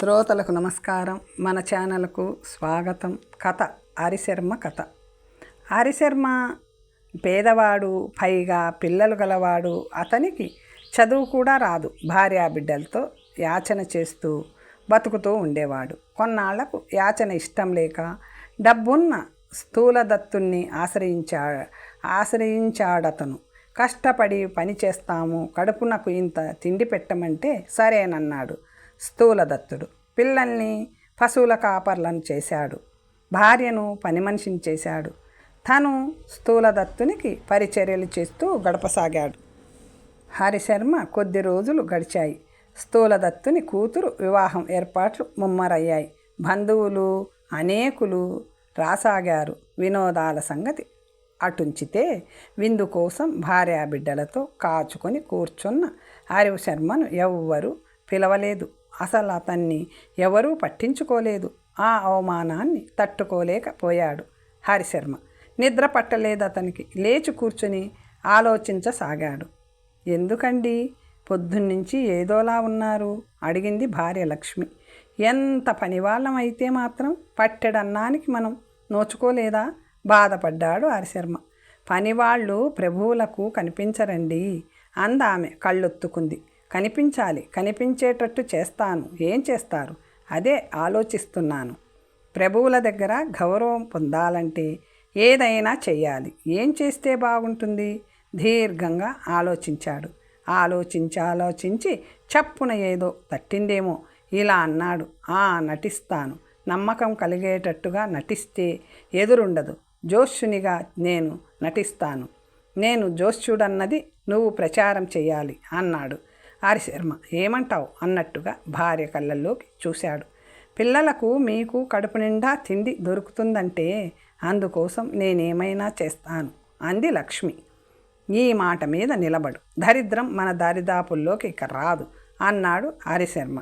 శ్రోతలకు నమస్కారం. మన ఛానల్కు స్వాగతం. కథ ఆరిశర్మ కథ. ఆరిశర్మ పేదవాడు పైగా పిల్లలు గలవాడు అతనికి చదువు కూడా రాదు. భార్యా బిడ్డలతో యాచన చేస్తూ బతుకుతూ ఉండేవాడు. కొన్నాళ్ళకు యాచన ఇష్టం లేక డబ్బున్న స్థూలదత్తుణ్ణి ఆశ్రయించా ఆశ్రయించాడతను. కష్టపడి పని చేస్తాము కడుపునకు ఇంత తిండి పెట్టమంటే సరేనన్నాడు. స్థూలదత్తుడు. పిల్లల్ని పశువుల కాపర్లను చేశాడు. భార్యను పని మనిషిని చేశాడు. తను స్థూలదత్తునికి పరిచర్యలు చేస్తూ గడపసాగాడు. హరిశర్మ కొద్ది రోజులు గడిచాయి. స్థూలదత్తుని కూతురు వివాహం ఏర్పాట్లు ముమ్మరయ్యాయి. బంధువులు అనేకులు రాసాగారు. వినోదాల సంగతి అటుంచితే విందు కోసం భార్యాబిడ్డలతో కాచుకొని కూర్చున్న హరిశర్మను ఎవ్వరూ పిలవలేదు. అసలు అతన్ని ఎవరూ పట్టించుకోలేదు. ఆ అవమానాన్ని తట్టుకోలేకపోయాడు హరిశర్మ. నిద్ర పట్టలేదు అతనికి. లేచి కూర్చుని ఆలోచించసాగాడు. ఎందుకండి? పొద్దున్నుంచి ఏదోలా ఉన్నారు? అడిగింది భార్య లక్ష్మి. ఎంత పనివాళ్ళం అయితే మాత్రం పట్టెడన్నానికి మనం నోచుకోలేదా? బాధపడ్డాడు హరిశర్మ. పనివాళ్ళు ప్రభువులకు కనిపించరండి అందామె కళ్ళొత్తుకుంది. కనిపించాలి. కనిపించేటట్టు చేస్తాను. ఏం చేస్తారు? అదే ఆలోచిస్తున్నాను. ప్రభువుల దగ్గర గౌరవం పొందాలంటే ఏదైనా చేయాలి. ఏం చేస్తే బాగుంటుంది? దీర్ఘంగా ఆలోచించాడు. ఆలోచించి ఆలోచించి చప్పున ఏదో తట్టిందేమో ఇలా అన్నాడు. ఆ నటిస్తాను. నమ్మకం కలిగేటట్టుగా నటిస్తే ఎదురుండదు. జోష్యునిగా నేను నటిస్తాను. నేను జోష్యుడన్నది నువ్వు ప్రచారం చేయాలి అన్నాడు. హరిశర్మ ఏమంటావు అన్నట్టుగా భార్య కళ్ళల్లోకి చూశాడు. పిల్లలకు మీకు కడుపు నిండా తిండి దొరుకుతుందంటే అందుకోసం నేనేమైనా చేస్తాను అంది లక్ష్మి. ఈ మాట మీద నిలబడు. దరిద్రం మన దరిదాపుల్లోకి ఇక రాదు అన్నాడు హరిశర్మ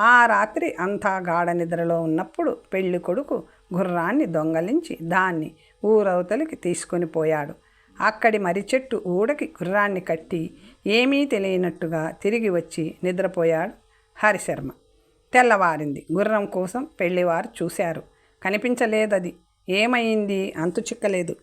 ఆ రాత్రి అంతా గాఢ నిద్రలో ఉన్నప్పుడు పెళ్ళి కొడుకు గుర్రాన్ని దొంగలించి దాన్ని ఊరవతలికి తీసుకొని పోయాడు. అక్కడి మరి చెట్టు ఊడకి గుర్రాన్ని కట్టి ఏమీ తెలియనట్టుగా తిరిగి వచ్చి నిద్రపోయాడు హరిశర్మ. తెల్లవారింది. గుర్రం కోసం పెళ్ళివారు చూశారు. కనిపించలేదది. ఏమైంది? అంతు చిక్కలేదు.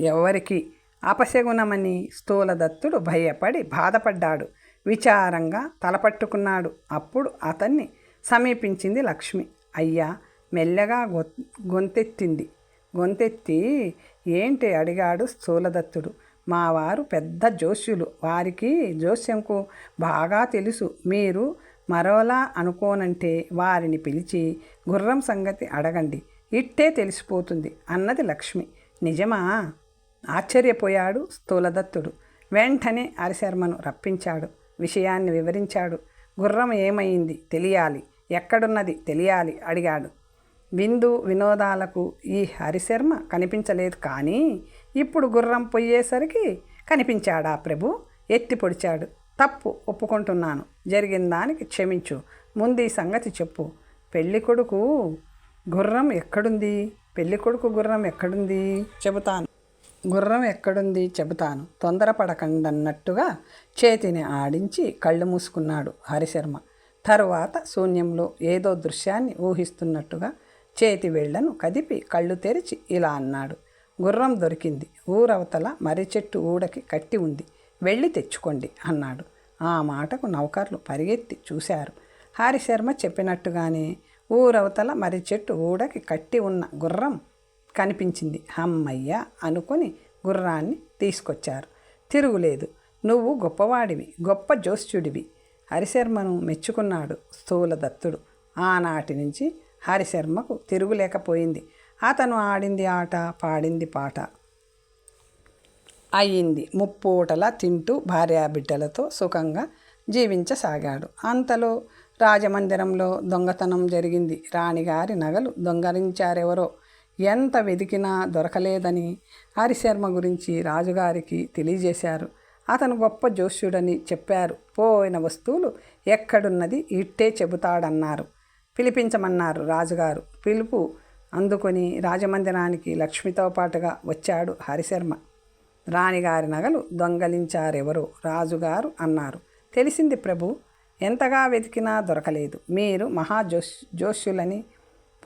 ఎవరికి అపశగుణమని స్థూలదత్తుడు భయపడి బాధపడ్డాడు. విచారంగా తలపట్టుకున్నాడు. అప్పుడు అతన్ని సమీపించింది లక్ష్మి. అయ్యా మెల్లగా గొ గొంతెత్తింది. గొంతెత్తి ఏంటి అడిగాడు స్థూలదత్తుడు. మా వారు పెద్ద జోస్యులు. వారికి జోస్యంకు బాగా తెలుసు. మీరు మరోలా అనుకోనంటే వారిని పిలిచి గుర్రం సంగతి అడగండి. ఇట్టే తెలిసిపోతుంది అన్నది లక్ష్మి. నిజమా? ఆశ్చర్యపోయాడు స్థూలదత్తుడు. వెంటనే హరిశర్మను రప్పించాడు. విషయాన్ని వివరించాడు. గుర్రం ఏమైంది? తెలియాలి. ఎక్కడున్నది? తెలియాలి అడిగాడు. విందు వినోదాలకు ఈ హరిశర్మ కనిపించలేదు కానీ ఇప్పుడు గుర్రం పోయేసరికి కనిపించాడా ప్రభు? ఎత్తి పొడిచాడు. తప్పు ఒప్పుకుంటున్నాను. జరిగిన దానికి క్షమించు. ముందు ఈ సంగతి చెప్పు. పెళ్ళి కొడుకు గుర్రం ఎక్కడుంది? పెళ్ళి కొడుకు గుర్రం ఎక్కడుంది? చెబుతాను. గుర్రం ఎక్కడుంది? చెబుతాను. తొందరపడకండన్నట్టుగా చేతిని ఆడించి కళ్ళు మూసుకున్నాడు హరిశర్మ. తరువాత శూన్యంలో ఏదో దృశ్యాన్ని ఊహిస్తున్నట్టుగా చేతి వేళ్ళను కదిపి కళ్ళు తెరిచి ఇలా అన్నాడు. గుర్రం దొరికింది. ఊరవతల మర్రి చెట్టు ఊడకి కట్టి ఉంది. వెళ్ళి తెచ్చుకోండి అన్నాడు. ఆ మాటకు నౌకర్లు పరిగెత్తి చూశారు. హరిశర్మ చెప్పినట్టుగానే ఊరవతల మర్రి చెట్టు ఊడకి కట్టి ఉన్న గుర్రం కనిపించింది. హమ్మయ్య అనుకొని గుర్రాన్ని తీసుకొచ్చారు. తిరుగులేదు. నువ్వు గొప్పవాడివి గొప్ప జోస్యుడివి హరిశర్మను మెచ్చుకున్నాడు స్థూలదత్తుడు ఆనాటి నుంచి హరిశర్మకు తిరుగులేకపోయింది. అతను ఆడింది ఆట పాడింది పాట. అయ్యింది. ముప్పూటలా తింటూ భార్యాబిడ్డలతో సుఖంగా జీవించసాగాడు. అంతలో రాజమందిరంలో దొంగతనం జరిగింది. రాణిగారి నగలు దొంగలించారెవరో ఎంత వెతికినా దొరకలేదని హరిశర్మ గురించి రాజుగారికి తెలియజేశారు. అతను గొప్ప జోష్యుడని చెప్పారు. పోయిన వస్తువులు ఎక్కడున్నది ఇట్టే చెబుతాడన్నారు. పిలిపించమన్నారు రాజుగారు. పిలుపు అందుకొని రాజమందిరానికి లక్ష్మితో పాటుగా వచ్చాడు హరిశర్మ. రాణిగారి నగలు దొంగలించారెవరో రాజుగారు అన్నారు. తెలిసింది ప్రభు ఎంతగా వెతికినా దొరకలేదు. మీరు మహా జోష్ జోష్యులని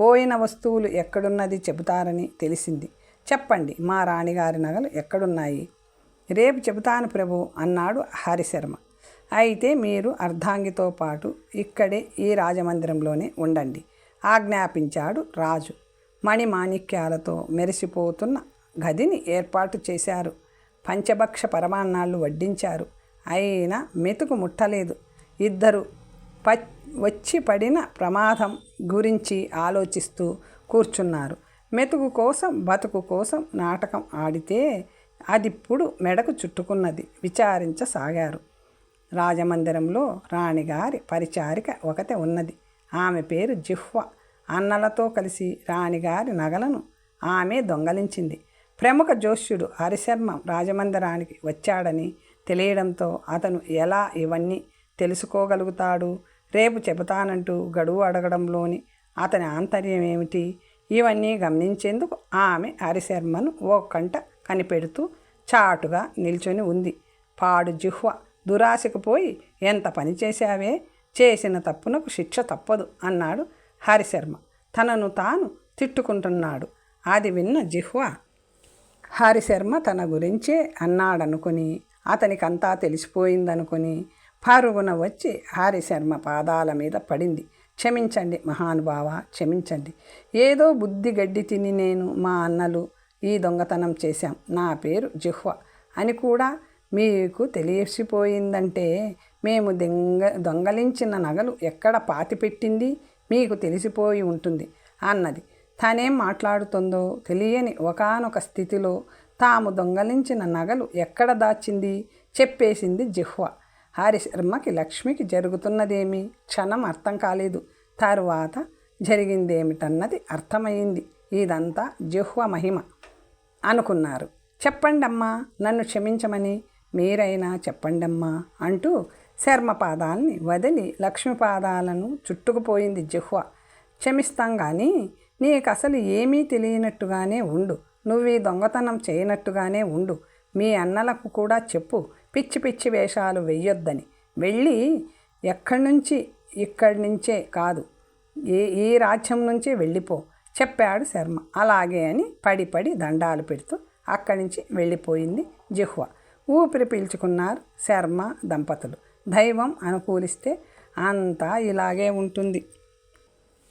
పోయిన వస్తువులు ఎక్కడున్నది చెబుతారని తెలిసింది. చెప్పండి మా రాణిగారి నగలు ఎక్కడున్నాయి? రేపు చెబుతాను ప్రభు అన్నాడు హరిశర్మ. అయితే మీరు అర్ధాంగితో పాటు ఇక్కడే ఈ రాజమందిరంలోనే ఉండండి. ఆజ్ఞాపించాడు రాజు. మణిమాణిక్యాలతో మెరిసిపోతున్న గదిని ఏర్పాటు చేశారు. పంచభక్ష పరమాన్నాళ్ళు వడ్డించారు. అయినా మెతుకు ముట్టలేదు. ఇద్దరు ప వచ్చి పడిన ప్రమాదం గురించి ఆలోచిస్తూ కూర్చున్నారు. మెతుకు కోసం బతుకు కోసం నాటకం ఆడితే అదిప్పుడు మెడకు చుట్టుకున్నది విచారించసాగారు. రాజమందిరంలో రాణిగారి పరిచారిక ఒకతే ఉన్నది. ఆమె పేరు జిహ్వ. అన్నలతో కలిసి రాణిగారి నగలను ఆమె దొంగలించింది. ప్రముఖ జోష్యుడు హరిశర్మ రాజమందిరానికి వచ్చాడని తెలియడంతో అతను ఎలా ఇవన్నీ తెలుసుకోగలుగుతాడు? రేపు చెబుతానంటూ గడువు అడగడంలోని అతని ఆంతర్యం ఏమిటి? ఇవన్నీ గమనించేందుకు ఆమె హరిశర్మను ఓ కంట కనిపెడుతూ చాటుగా నిల్చొని ఉంది. పాడు జిహ్వ దురాశకు పోయి ఎంత పని చేశావే? చేసిన తప్పునకు శిక్ష తప్పదు అన్నాడు హరిశర్మ. తనను తాను తిట్టుకుంటున్నాడు. అది విన్న జిహ్వ హరిశర్మ తన గురించే అన్నాడనుకుని అతనికంతా తెలిసిపోయిందనుకుని పరుగున వచ్చి హరిశర్మ పాదాల మీద పడింది. క్షమించండి మహానుభావ క్షమించండి. ఏదో బుద్ధి గడ్డి తిని నేను మా అన్నలు ఈ దొంగతనం చేశాం. నా పేరు జిహ్వ అని కూడా మీకు తెలిసిపోయిందంటే మేము దొంగ దొంగలించిన నగలు ఎక్కడ పాతిపెట్టింది మీకు తెలిసిపోయి ఉంటుంది అన్నది. తానేం మాట్లాడుతుందో తెలియని ఒకనొక స్థితిలో తాము దొంగలించిన నగలు ఎక్కడ దాచింది? చెప్పేసింది జిహ్వ. హరిశర్మకి లక్ష్మికి జరుగుతున్నదేమి క్షణం అర్థం కాలేదు. తరువాత జరిగిందేమిటన్నది అర్థమైంది. ఇదంతా జిహ్వ మహిమ అనుకున్నారు. చెప్పండమ్మా నన్ను క్షమించమని మీరైనా చెప్పండమ్మా అంటూ శర్మ పాదాలని వదిలి లక్ష్మి పాదాలను చుట్టుకుపోయింది జిహ్వ. క్షమిస్తాం కానీ నీకు అసలు ఏమీ తెలియనట్టుగానే ఉండు. నువ్వు ఈ దొంగతనం చేయనట్టుగానే ఉండు. మీ అన్నలకు కూడా చెప్పు. పిచ్చి పిచ్చి వేషాలు వెయ్యొద్దని. వెళ్ళి ఎక్కడి నుంచి ఇక్కడి నుంచే కాదు. ఏ ఈ రాజ్యం నుంచి వెళ్ళిపో చెప్పాడు శర్మ. అలాగే అని పడి పడి దండాలు పెడుతూ అక్కడి నుంచి వెళ్ళిపోయింది జిహ్వ. ఊపిరి పీల్చుకున్నారు శర్మ దంపతులు. దైవం అనుకూలిస్తే అంతా ఇలాగే ఉంటుంది.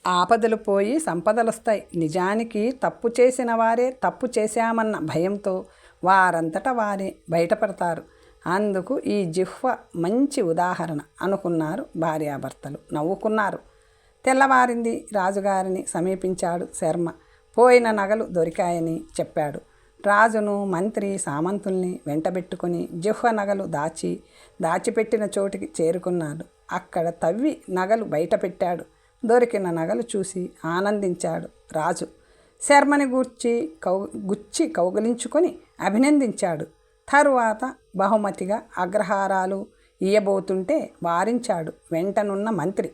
ఆపదలు పోయి సంపదలు వస్తాయి నిజానికి తప్పు చేసిన వారే తప్పు చేశామన్న భయంతో వారంతట వారే బయటపడతారు. అందుకు ఈ జిహ్వ మంచి ఉదాహరణ అనుకున్నారు భార్యాభర్తలు. నవ్వుకున్నారు. తెల్లవారింది రాజుగారిని సమీపించాడు శర్మ. పోయిన నగలు దొరికాయని చెప్పాడు. రాజును మంత్రి సామంతుల్ని వెంటబెట్టుకుని జుహ్వ నగలు దాచి దాచిపెట్టిన చోటికి చేరుకున్నాడు. అక్కడ తవ్వి నగలు బయట పెట్టాడు దొరికిన నగలు చూసి ఆనందించాడు రాజు. శర్మని గూర్చి కౌ గుచ్చి కౌగిలించుకొని అభినందించాడు. తరువాత బహుమతిగా అగ్రహారాలు ఇయ్యబోతుంటే వారించాడు వెంటనున్న మంత్రి.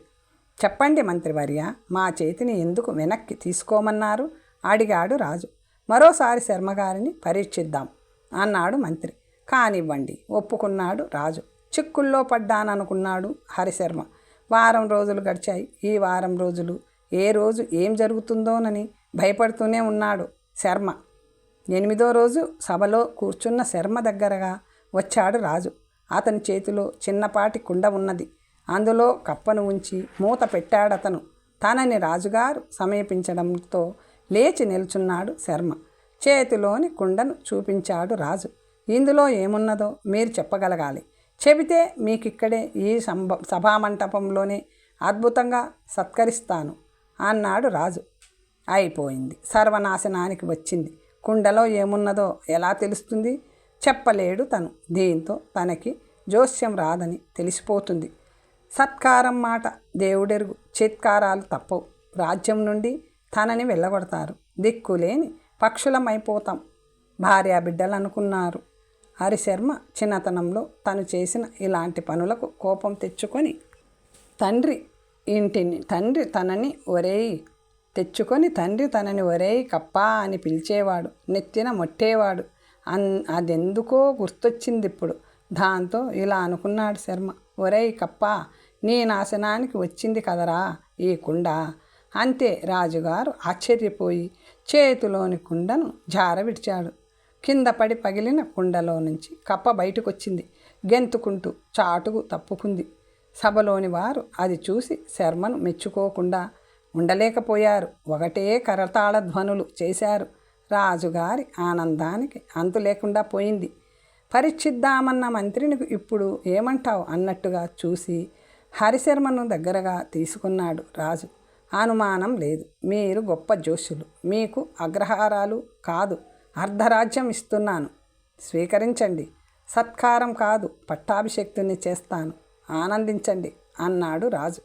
చెప్పండి మంత్రివర్య మా చేతిని ఎందుకు వెనక్కి తీసుకోమన్నారు? అడిగాడు రాజు. మరోసారి శర్మగారిని పరీక్షిద్దాం అన్నాడు మంత్రి. కానివ్వండి ఒప్పుకున్నాడు రాజు. చిక్కుల్లో పడ్డాననుకున్నాడు హరిశర్మ. వారం రోజులు గడిచాయి. ఈ వారం రోజులు ఏ రోజు ఏం జరుగుతుందోనని భయపడుతూనే ఉన్నాడు శర్మ. ఎనిమిదో రోజు సభలో కూర్చున్న శర్మ దగ్గరగా వచ్చాడు రాజు. అతని చేతిలో చిన్నపాటి కుండ ఉన్నది. అందులో కప్పను ఉంచి మూత పెట్టాడతను. తనని రాజుగారు సమీపించడంతో లేచి నిల్చున్నాడు శర్మ. చేతిలోని కుండను చూపించాడు రాజు. ఇందులో ఏమున్నదో మీరు చెప్పగలగాలి. చెబితే మీకిక్కడే ఈ సంభ సభామంటపంలోనే అద్భుతంగా సత్కరిస్తాను అన్నాడు రాజు. అయిపోయింది. సర్వనాశనానికి వచ్చింది. కుండలో ఏమున్నదో ఎలా తెలుస్తుంది? చెప్పలేడు తను. దీంతో తనకి జోస్యం రాదని తెలిసిపోతుంది. సత్కారం మాట దేవుడెరుగు. చిత్కారాలు తప్పవు. రాజ్యం నుండి తనని వెళ్ళగొడతారు. దిక్కులేని పక్షులమైపోతాం. భార్యా బిడ్డలు అనుకున్నారు హరిశర్మ చిన్నతనంలో తను చేసిన ఇలాంటి పనులకు కోపం తెచ్చుకొని తండ్రి ఇంటిని తండ్రి తనని ఒరేయి తెచ్చుకొని తండ్రి తనని ఒరేయి కప్పా అని పిలిచేవాడు. నెత్తిన మొట్టేవాడు. అన్ అదెందుకో గుర్తొచ్చింది ఇప్పుడు. దాంతో ఇలా అనుకున్నాడు శర్మ. ఒరేయ్ కప్పా నీ నాశనానికి వచ్చింది కదరా ఈ కుండ. అంతే రాజుగారు ఆశ్చర్యపోయి చేతిలోని కుండను జారవిడిచాడు కింద పడి పగిలిన కుండలో నుంచి కప్ప బయటకొచ్చింది. గెంతుకుంటూ చాటుకు తప్పుకుంది. సభలోని వారు అది చూసి శర్మను మెచ్చుకోకుండా ఉండలేకపోయారు. ఒకటే కరతాళ ధ్వనులు చేశారు. రాజుగారి ఆనందానికి అంతు లేకుండా పోయింది. పరీక్షిద్దామన్న మంత్రిని ఇప్పుడు ఏమంటావు అన్నట్టుగా చూసి హరిశర్మను దగ్గరగా తీసుకున్నాడు రాజు. అనుమానం లేదు. మీరు గొప్ప జోషులు. మీకు అగ్రహారాలు కాదు. అర్ధరాజ్యం ఇస్తున్నాను. స్వీకరించండి. సత్కారం కాదు. పట్టాభిషక్తుని చేస్తాను. ఆనందించండి అన్నాడు రాజు.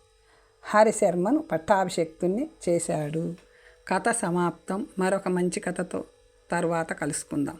హరిశర్మను పట్టాభిషక్తుని చేశాడు. కథ సమాప్తం. మరొక మంచి కథతో తర్వాత కలుసుకుందాం.